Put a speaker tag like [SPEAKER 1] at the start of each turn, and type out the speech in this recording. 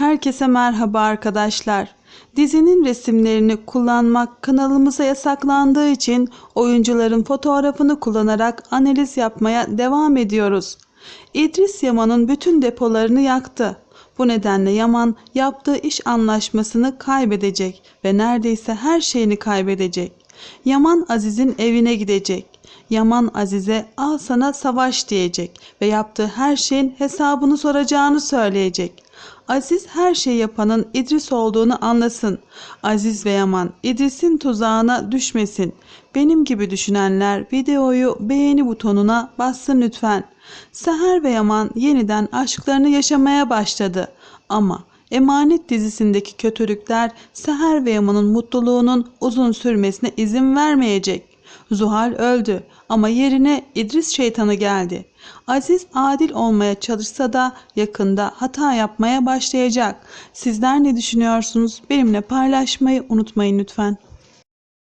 [SPEAKER 1] Herkese merhaba arkadaşlar. Dizinin resimlerini kullanmak kanalımıza yasaklandığı için oyuncuların fotoğrafını kullanarak analiz yapmaya devam ediyoruz. İdris Yaman'ın bütün depolarını yaktı. Bu nedenle Yaman yaptığı iş anlaşmasını kaybedecek ve neredeyse her şeyini kaybedecek. Yaman Aziz'in evine gidecek. Yaman Aziz'e al sana savaş diyecek ve yaptığı her şeyin hesabını soracağını söyleyecek. Aziz her şeyi yapanın İdris olduğunu anlasın. Aziz ve Yaman İdris'in tuzağına düşmesin. Benim gibi düşünenler videoyu beğeni butonuna bassın lütfen. Seher ve Yaman yeniden aşklarını yaşamaya başladı. Ama Emanet dizisindeki kötülükler Seher ve Yaman'ın mutluluğunun uzun sürmesine izin vermeyecek. Zuhal öldü ama yerine İdris şeytanı geldi. Aziz adil olmaya çalışsa da yakında hata yapmaya başlayacak. Sizler ne düşünüyorsunuz? Benimle paylaşmayı unutmayın lütfen.